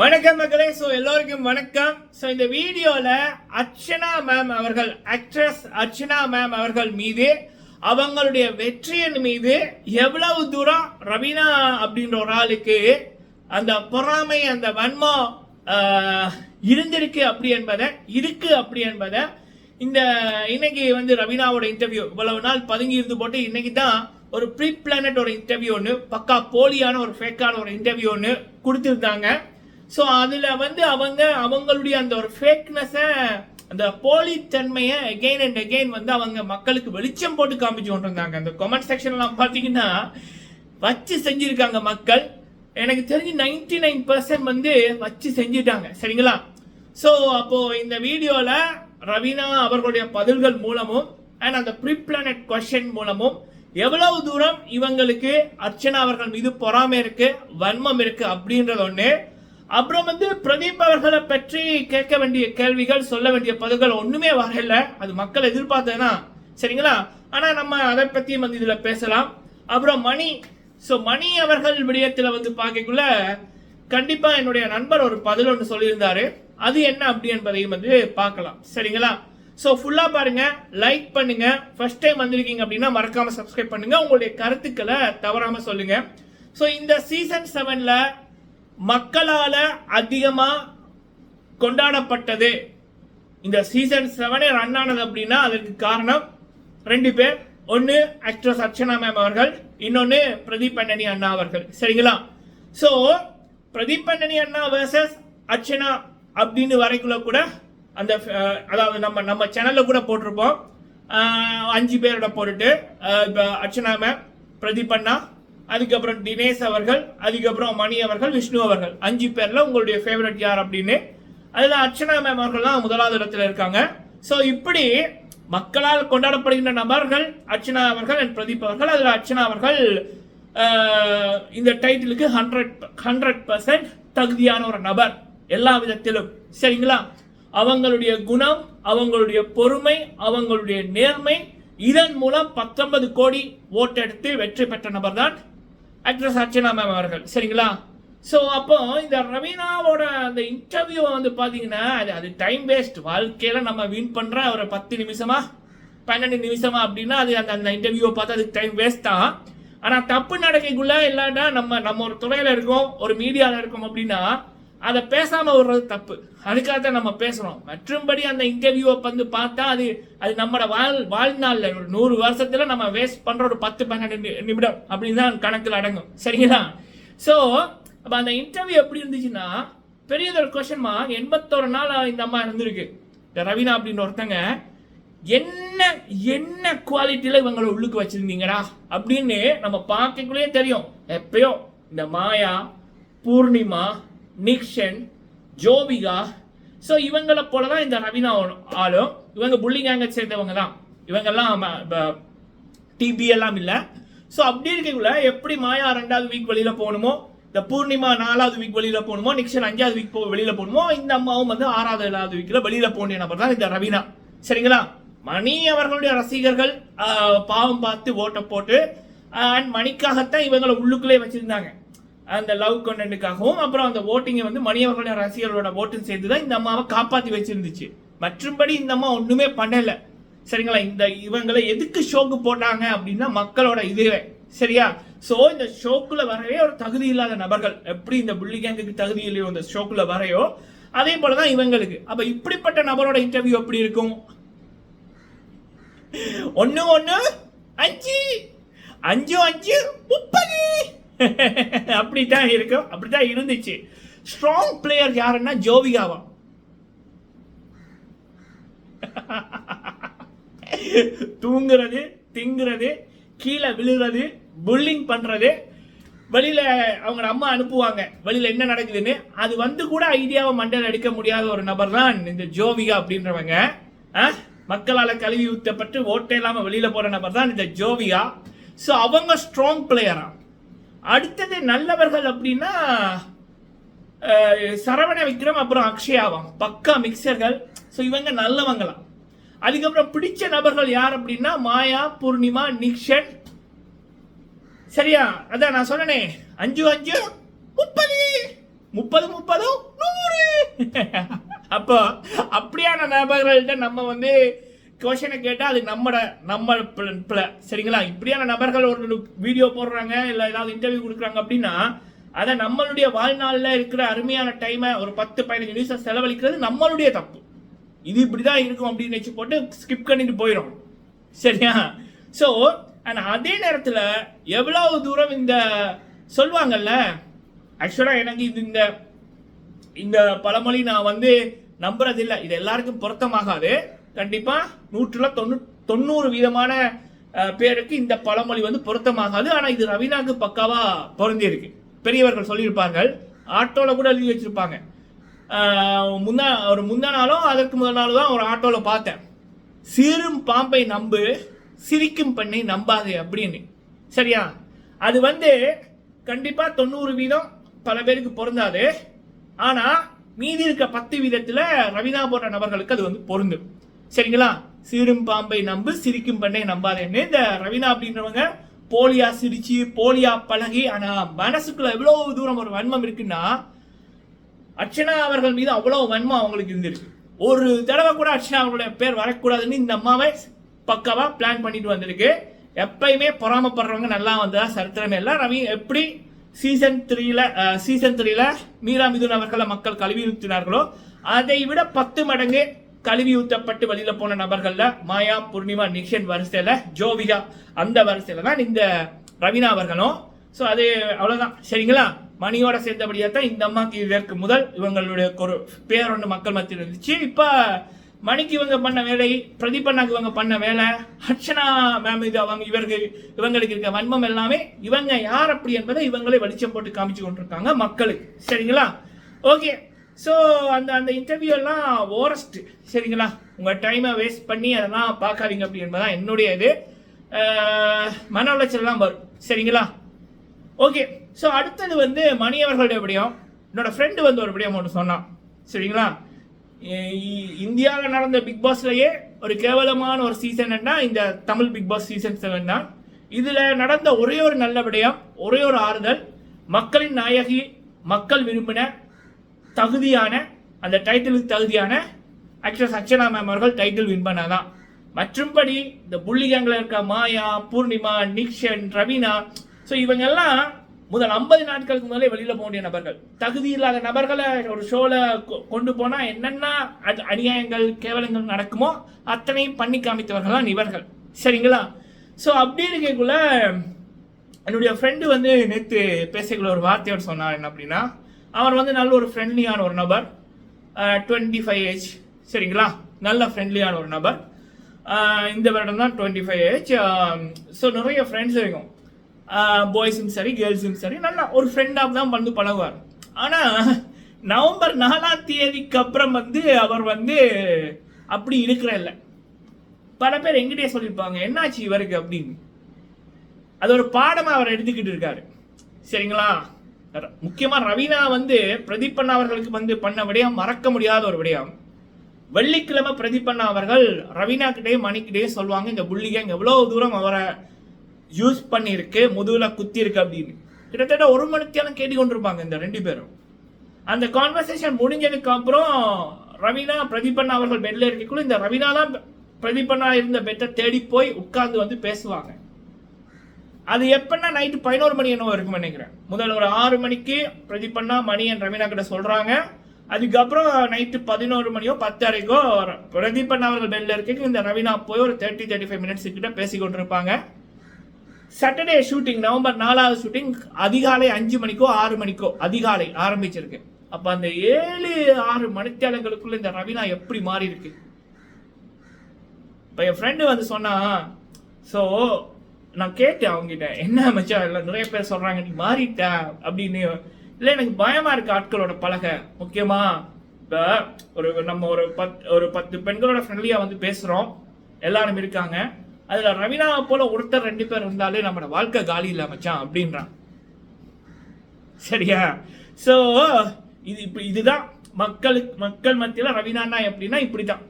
வணக்கம் மக்களே. ஸோ எல்லோருக்கும் வணக்கம். ஸோ இந்த வீடியோவில் அர்ச்சனா மேம் அவர்கள் ஆக்ட்ரஸ் அர்ச்சனா மேம் அவர்கள் மீது அவங்களுடைய வெற்றியின் மீது எவ்வளவு தூரம் ரவீனா அப்படின்ற ஒரு ஆளுக்கு அந்த பொறாமை அந்த வன்மம் இருந்திருக்கு அப்படி என்பதை இருக்கு அப்படி என்பதை இந்த இன்னைக்கு வந்து ரவீனாவோட இன்டர்வியூ இவ்வளவு நாள் பதுங்கி இருந்து போட்டு இன்னைக்கு தான் ஒரு ப்ரீ பிளானட் ஒரு இன்டர்வியூ ஒன்று பக்கா போலியான ஒரு ஃபேக்கான ஒரு இன்டர்வியூ ஒன்று கொடுத்துருந்தாங்க. ஸோ அதில் வந்து அவங்க அவங்களுடைய அந்த ஒரு ஃபேக்னஸை அந்த போலித்தன்மையை அகெயின் அண்ட் அகெயின் வந்து அவங்க மக்களுக்கு வெளிச்சம் போட்டு காமிச்சு கொண்டு இருந்தாங்க அந்த கமெண்ட் செக்ஷன்லாம் பார்த்தீங்கன்னா வச்சு செஞ்சுருக்காங்க மக்கள். எனக்கு தெரிஞ்சு நைன்டி நைன் பர்சன்ட் வந்து வச்சு செஞ்சுட்டாங்க. சரிங்களா? ஸோ அப்போது இந்த வீடியோவில் ரவீனா அவர்களுடைய பதில்கள் மூலமும் அண்ட் அந்த ப்ரீ பிளானட் கொஷின் மூலமும் எவ்வளவு தூரம் இவங்களுக்கு அர்ச்சனா அவர்கள் மீது பொறாமை இருக்கு வன்மம் இருக்கு அப்படின்றது ஒன்று அப்புறம் வந்து பிரதீப் அவர்களை பற்றி கேட்க வேண்டிய கேள்விகள் சொல்ல வேண்டிய பதில்கள் ஒண்ணுமே வரல. அது மக்கள் எதிர்பார்த்ததுனா சரிங்களா? ஆனா நம்ம அதை பத்தியும் வந்து இதுல பேசலாம். அப்புறம் மணி ஸோ மணி அவர்கள் விடயத்தில் வந்து பார்க்கக்குள்ள கண்டிப்பா என்னுடைய நண்பர் ஒரு பதில் ஒன்று சொல்லியிருந்தாரு. அது என்ன அப்படி என்பதையும் வந்து பார்க்கலாம். சரிங்களா? ஸோ ஃபுல்லாக பாருங்க. லைக் பண்ணுங்க. ஃபர்ஸ்ட் டைம் வந்திருக்கீங்க அப்படின்னா மறக்காம சப்ஸ்கிரைப் பண்ணுங்க. உங்களுடைய கருத்துக்களை தவறாம சொல்லுங்க. ஸோ இந்த சீசன் செவன்ல மக்களால் அதிகமாக கொண்டாடப்பட்டது. இந்த சீசன் செவனே ரன் ஆனது அப்படின்னா அதற்கு காரணம் ரெண்டு பேர். ஒன்று ஆக்ட்ரஸ் அர்ச்சனா மேம் அவர்கள் இன்னொன்று பிரதீப் அண்ணனி அண்ணா அவர்கள். சரிங்களா? ஸோ பிரதீப் அண்ணனி அண்ணா வேர்சஸ் அர்ச்சனா அப்படின்னு வரைக்குள்ள கூட அந்த அதாவது நம்ம நம்ம சேனலில் கூட போட்டிருப்போம். அஞ்சு பேரோட போட்டுட்டு இப்போ அர்ச்சனா மேம் பிரதீப் அண்ணா அதுக்கப்புறம் தினேஷ் அவர்கள் அதுக்கப்புறம் மணி அவர்கள் விஷ்ணு அவர்கள். அஞ்சு பேர்ல உங்களுடைய ஃபேவரட் யார் அப்படின்னு. அதில் அர்ச்சனா மேம் அவர்கள் தான் முதலாவது இடத்துல இருக்காங்க. ஸோ இப்படி மக்களால் கொண்டாடப்படுகின்ற நபர்கள் அர்ச்சனா அவர்கள் அண்ட் பிரதீப் அவர்கள் அதில் அர்ச்சனா அவர்கள் இந்த டைட்டிலுக்கு ஹண்ட்ரட் ஹண்ட்ரட் பர்சன்ட் தகுதியான ஒரு நபர். எல்லா விதத்திலும். சரிங்களா? அவங்களுடைய குணம் அவங்களுடைய பொறுமை அவங்களுடைய நேர்மை இதன் மூலம் பத்தொன்பது கோடி ஓட்டெடுத்து வெற்றி பெற்ற நபர் தான் ஆக்ட்ரஸ் அர்ச்சனா மேம் அவர்கள் சரிங்களா? ஸோ அப்போ இந்த ரவீனாவோட அந்த இன்டர்வியூவை வந்து பார்த்தீங்கன்னா அது அது டைம் வேஸ்ட் வாழ்க்கையில் நம்ம வின் பண்ணுற ஒரு பத்து நிமிஷமா பன்னெண்டு நிமிஷமா அப்படின்னா அது அந்த அந்த இன்டர்வியூவை பார்த்தா அதுக்கு டைம் வேஸ்ட் தான். ஆனால் தப்பு நடக்கைக்குள்ளே இல்லாட்டா நம்ம நம்ம ஒரு துறையில் இருக்கோம் ஒரு மீடியாவில் இருக்கோம் அப்படின்னா அதை பேசாமல் விடுறது தப்பு. அதுக்காக தான் நம்ம பேசுகிறோம் மற்றும்படி அந்த இன்டர்வியூவை வந்து பார்த்தா அது அது நம்மளோட வாழ் வாழ்நாளில் ஒரு நூறு வருஷத்தில் நம்ம வேஸ்ட் பண்ணுற ஒரு பத்து பன்னெண்டு நிமிடம் அப்படின்னு தான் கணக்கில் அடங்கும். சரிங்களா? ஸோ அப்போ அந்த இன்டர்வியூ எப்படி இருந்துச்சுன்னா பெரியதொரு ஒரு மார்க் எண்பத்தோரு நாள் இந்த அம்மா இருந்திருக்கு. இந்த ரவீனா அப்படின்னு ஒருத்தங்க என்ன என்ன குவாலிட்டியில் இவங்களை உள்ளுக்கு வச்சிருந்தீங்கடா? அப்படின்னு நம்ம பார்க்கக்குள்ளேயே தெரியும். எப்பயோ இந்த மாயா பூர்ணிமா நிக்ஷன் ஜோவிகா ஸோ இவங்களை போல தான் இந்த ரவீனா ஆளும். இவங்க புள்ளி கேங்கை சேர்ந்தவங்க தான். இவங்கெல்லாம் டிபி எல்லாம் இல்லை. ஸோ அப்படி இருக்கக்குள்ள எப்படி மாயா ரெண்டாவது வீக் வெளியில் போகணுமோ இந்த பூர்ணிமா நாலாவது வீக் வெளியில் போகணுமோ நிக்ஷன் அஞ்சாவது வீக் போ வெளியில் போகணுமோ இந்த அம்மாவும் வந்து ஆறாவது ஏழாவது வீக்கில் வெளியில் போன நபர் தான் இந்த ரவீனா சரிங்களா? மணி அவர்களுடைய ரசிகர்கள் பாவம் பார்த்து ஓட்டை போட்டு அண்ட் மணிக்காகத்தான் இவங்களை உள்ளுக்குள்ளே வச்சுருந்தாங்க. அந்த லவ் கண்டென்ட்டுக்காகவும் அப்புறம் அந்த ஓட்டிங்கை வந்து மணியவர்களோட ரசிகர்களோட ஓட்டும் சேர்த்து தான் இந்த அம்மாவை காப்பாற்றி வச்சிருந்துச்சு. மற்றும்படி இந்த அம்மா ஒன்றுமே பண்ணலை. சரிங்களா? இந்த இவங்களை எதுக்கு ஷோக்கு போட்டாங்க அப்படின்னா மக்களோட இதுவே. சரியா? ஸோ இந்த ஷோக்குள்ள வரவே ஒரு தகுதி இல்லாத நபர்கள். எப்படி இந்த புள்ளி கேங்குக்கு தகுதி இல்லையோ இந்த ஷோக்குள்ள வரையோ? அதே போல தான் இவங்களுக்கு. அப்போ இப்படிப்பட்ட நபரோட இன்டர்வியூ எப்படி இருக்கும்? ஒன்று ஒன்று அஞ்சு. அஞ்சு அஞ்சு முப்பது. அப்படித்தான் இருக்கும் அப்படித்தான் இருந்துச்சு. ஸ்ட்ராங் பிளேயர் யாருன்னா ஜோவிகாவா? தூங்குறது திங்குறது கீழே விழுறது புல்லிங் பண்றது வெளியில் அவங்க அம்மா அனுப்புவாங்க. வெளியில் என்ன நடக்குதுன்னு அது வந்து கூட ஐடியாவை மண்டல் எடுக்க முடியாத ஒரு நபர் தான் இந்த ஜோவிகா அப்படின்றவங்க. மக்களால் கழுவி ஊற்றப்பட்டு ஓட்டை இல்லாமல் வெளியில போற நபர் தான் இந்த ஜோவிகா. ஸோ அவங்க ஸ்ட்ராங் பிளேயராக அடுத்தது நல்லவர்கள் அப்படின்னா அஹ், சரவண விக்ரம் அப்புறம் அக்ஷயாவாம். பக்கா மிக்சர்கள். ஸோ இவங்க நல்லவங்களாம் அதுக்கப்புறம் பிடிச்ச நபர்கள் யார் அப்படின்னா மாயா பூர்ணிமா நிக்ஷன். சரியா? அதான் நான் சொன்னனே. அஞ்சு அஞ்சு. முப்பது. முப்பது முப்பது. நூறு. அப்போ அப்படியான நபர்கள்ட்ட நம்ம வந்து கொஷனை கேட்டால் அது நம்மட நம்ம பிள்ளை- சரிங்களா? இப்படியான நபர்கள் ஒரு வீடியோ போடுறாங்க இல்லை ஏதாவது இன்டர்வியூ கொடுக்குறாங்க அப்படின்னா அதை நம்மளுடைய வாழ்நாளில் இருக்கிற அருமையான டைமை ஒரு பத்து பதினஞ்சு நிமிஷம் செலவழிக்கிறது நம்மளுடைய தப்பு. இது இப்படி தான் இருக்கும் அப்படின்னு வச்சு போட்டு ஸ்கிப் பண்ணிட்டு போயிடும் சரியா? ஸோ அண்ட் அதே நேரத்தில் எவ்வளவு தூரம் இந்த சொல்லுவாங்கல்ல ஆக்சுவலாக எனக்கு இது இந்த இந்த பழமொழி நான் வந்து நம்புறதில்லை. இது எல்லாருக்கும் பொருத்தமாகாது. கண்டிப்பாக நூற்றுல தொண்ணூ தொண்ணூறு வீதமான பேருக்கு இந்த பழமொழி வந்து பொருத்தமாகாது. ஆனால் இது ரவீனாக்கு பக்காவாக பொருந்தியிருக்கு. பெரியவர்கள் சொல்லியிருப்பார்கள். ஆட்டோவில் கூட எழுதி வச்சிருப்பாங்க. அஹ், முந்தா ஒரு முந்தா நாளும் அதற்கு முதல் நாள் தான் ஒரு ஆட்டோவில் பார்த்தேன். சீரும் பாம்பை நம்பு சிரிக்கும் பெண்ணை நம்பாது அப்படின்னு. சரியா? அது வந்து கண்டிப்பாக தொண்ணூறு வீதம் பல பேருக்கு பொருந்தாது. ஆனால் மீதி இருக்க பத்து வீதத்தில் ரவினா போன்ற நபர்களுக்கு அது வந்து பொருந்தும். சரிங்களா? சீரும் பாம்பை நம்பு சிரிக்கும் பண்ணை நம்பாதேன்னு இந்த ரவீனா அப்படின்றவங்க போலியா சிரிச்சு போலியா பழகி ஆனா மனசுக்குள்ள எவ்வளோ தூரம் ஒரு வன்மம் இருக்குன்னா அர்ச்சனா அவர்கள் மீது அவ்வளோ வன்மம் அவங்களுக்கு இருந்திருக்கு. ஒரு தடவை கூட அர்ச்சனா அவர்களுடைய பேர் வரக்கூடாதுன்னு இந்த அம்மாவை பக்காவாக பிளான் பண்ணிட்டு வந்திருக்கு. எப்பயுமே பொறாமப்படுறவங்க நல்லா வந்ததா சரித்திரமே இல்லை. ரவி எப்படி சீசன் த்ரீல சீசன் த்ரீல மீரா மிதுன் அவர்களை மக்கள் கழுவி நிறுத்தினார்களோ அதை விட பத்து மடங்கு கழுவி ஊத்தப்பட்டு வெளியில போன நபர்கள்ல மாயா பூர்ணிமா நிக்ஷன் வரிசையில ஜோவிகா அந்த வரிசையில தான் இந்த ரவீனா அவர்களும். ஸோ அது அவ்வளோதான் சரிங்களா? மணியோட சேர்ந்தபடியாக தான் இந்த அம்மாக்கு இதற்கு முதல் இவங்களுடைய ஒரு பேர் ஒன்று மக்கள் மத்தியில் இருந்துச்சு. இப்போ மணிக்கு இவங்க பண்ண வேலை பிரதீபண்ணாக்கு இவங்க பண்ண வேலை அர்ச்சனா மேம் இது அவங்க இவருக்கு இவங்களுக்கு இருக்க வன்மம் எல்லாமே இவங்க யார் அப்படி என்பதை இவங்களே வெளிச்சம் போட்டு காமிச்சு கொண்டிருக்காங்க மக்களுக்கு. சரிங்களா? ஓகே ஸோ அந்த அந்த இன்டர்வியூ எல்லாம் ஓரஸ்ட் சரிங்களா? உங்கள் டைமை வேஸ்ட் பண்ணி அதெல்லாம் பார்க்காதீங்க அப்படின்றது தான் என்னுடைய இது. மன உளைச்சல்லாம் வரும். சரிங்களா? ஓகே ஸோ அடுத்தது வந்து மணி அவர்களுடைய விடயம். என்னோட ஃப்ரெண்டு வந்து ஒரு விடயம் ஒன்று சொன்னான். சரிங்களா? இந்தியாவில் நடந்த பிக் பாஸ்லயே ஒரு கேவலமான ஒரு சீசன்னா இந்த Tamil Bigg Boss season seven தான். இதில் நடந்த ஒரே ஒரு நல்ல விடயம் ஒரே ஒரு ஆறுதல். மக்களின் நாயகி மக்கள் விரும்பின தகுதியான அந்த டைட்டிலுக்கு தகுதியான ஆக்ட்ரஸ் சச்சனா மேம் அவர்கள் டைட்டில் வின் பண்ணாதான். மற்றும்படி இந்த புள்ளிகங்கில் இருக்க மாயா பூர்ணிமா நிக்ஷன் ரவீனா ஸோ இவங்க எல்லாம் முதல் ஐம்பது நாட்களுக்கு முதலே வெளியில போக வேண்டிய நபர்கள். தகுதி இல்லாத நபர்களை ஒரு ஷோவில் கொண்டு போனால் என்னென்ன அது அநியாயங்கள் கேவலங்கள் நடக்குமோ அத்தனையும் பண்ணி காமித்தவர்கள் தான் இவர்கள். சரிங்களா? ஸோ அப்படி இருக்கக்குள்ள என்னுடைய ஃப்ரெண்டு வந்து நேற்று பேசக்குள்ள ஒரு வார்த்தையோடு சொன்னார் என்ன அப்படின்னா அவர் வந்து நல்ல ஒரு ஃப்ரெண்ட்லியான ஒரு நபர். டுவெண்ட்டி ஃபைவ் ஏஜ் சரிங்களா? நல்ல ஃப்ரெண்ட்லியான ஒரு நபர். இந்த வருடம் தான் டுவெண்ட்டி ஃபைவ் ஏஜ் ஸோ நிறைய ஃப்ரெண்ட்ஸ் இருக்கும். பாய்ஸும் சரி கேர்ள்ஸும் சரி நல்லா ஒரு ஃப்ரெண்டாக தான் வந்து பழகுவார். ஆனால் நவம்பர் நாலாம் தேதிக்கு அப்புறம் வந்து அவர் வந்து அப்படி இருக்கிற இல்லை. பல பேர் எங்கிட்டே சொல்லியிருப்பாங்க என்னாச்சு இவருக்கு? அப்படின்னு. அது ஒரு பாடமாக அவர் எடுத்துக்கிட்டு இருக்காரு. சரிங்களா? முக்கியமா ரவீனா வந்து பிரதீப் அண்ணா அவர்களுக்கு வந்து பண்ண விடயம் மறக்க முடியாத ஒரு விடயம். வெள்ளிக்கிழமை பிரதீப் அண்ணா அவர்கள் ரவீனா கிட்டே மணிக்கிட்டே சொல்லுவாங்க இந்த புள்ளி கேங் எவ்வளவு தூரம் அவரை யூஸ் பண்ணியிருக்கு முதுகுல குத்தி இருக்கு அப்படின்னு. கிட்டத்தட்ட ஒரு மணித்தியாலும் கேட்டு கொண்டிருப்பாங்க இந்த ரெண்டு பேரும். அந்த கான்வர்சேஷன் முடிஞ்சதுக்கு அப்புறம் ரவீனா பிரதீபண்ணா அவர்கள் பெட்ல இருக்கக்குள்ள இந்த ரவீனா தான் பிரதீபண்ணா இருந்த பெட்டை தேடி போய் உட்கார்ந்து வந்து பேசுவாங்க. அது எப்பன்னா நைட்டு பதினோரு மணி என்னவோ இருக்கும் நினைக்கிறேன். முதல் ஒரு ஆறு மணிக்கு பிரதீபண்ணா மணி என் ரவீனா கிட்ட சொல்றாங்க. அதுக்கப்புறம் நைட்டு பதினோரு மணியோ பத்தரைக்கோ பிரதீபண்ணா அவர்கள் பெல்ல இருக்கு இந்த ரவீனா போய் ஒரு தேர்ட்டி தேர்ட்டி ஃபைவ் மினிட்ஸ் கிட்ட பேசி கொண்டிருப்பாங்க. சாட்டர்டே ஷூட்டிங் நவம்பர் நாலாவது ஷூட்டிங் அதிகாலை அஞ்சு மணிக்கோ ஆறு மணிக்கோ அதிகாலை ஆரம்பிச்சிருக்கு. அப்ப அந்த ஏழு ஆறு மணித்தேளங்களுக்குள்ள இந்த ரவீனா எப்படி மாறி இருக்கு இப்ப என் ஃப்ரெண்டு வந்து சொன்னா ஸோ நான் கேட்டேன் அவங்ககிட்ட என்ன மச்சான் இல்லை நிறைய பேர் சொல்றாங்க நீ மாறிட்ட அப்படின்னு. இல்லை எனக்கு பயமா இருக்கு ஆட்களோட பழக. முக்கியமா இப்போ ஒரு நம்ம ஒரு பத் ஒரு பத்து பெண்களோட ஃப்ரெண்ட்லியா வந்து பேசுறோம். எல்லாரும் இருக்காங்க. அதுல ரவினா போல ஒருத்தர் ரெண்டு பேர் இருந்தாலே நம்மளோட வாழ்க்கை காலி இல்லை மச்சான் அப்படின்றான். சரியா? ஸோ இது இப்போ இதுதான். மக்களுக்கு மக்கள் மத்தியில் ரவினானா எப்படின்னா இப்படி தான்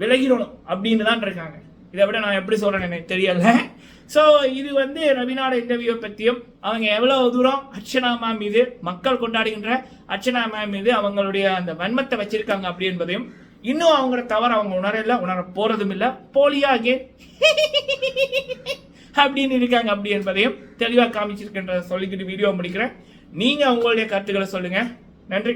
விலகிடணும் அப்படின்னு தான் இருக்காங்க. இதை விட நான் எப்படி சொல்கிறேன்னு எனக்கு தெரியல. ஸோ இது வந்து ரவினாட இன்டர்வியூ பற்றியும் அவங்க எவ்வளோ தூரம் அர்ச்சனா மேம் மீது மக்கள் கொண்டாடுகின்ற அர்ச்சனா மேம் மீது அவங்களுடைய அந்த வன்மத்தை வச்சிருக்காங்க அப்படி என்பதையும் இன்னும் அவங்களோட தவறு அவங்க உணரல உணர போகிறதும் இல்லை. போலியா அகேன் அப்படின்னு இருக்காங்க அப்படி என்பதையும் தெளிவாக காமிச்சிருக்கின்ற சொல்லிக்கிட்டு வீடியோ முடிக்கிறேன். நீங்கள் உங்களுடைய கருத்துக்களை சொல்லுங்கள் நன்றி.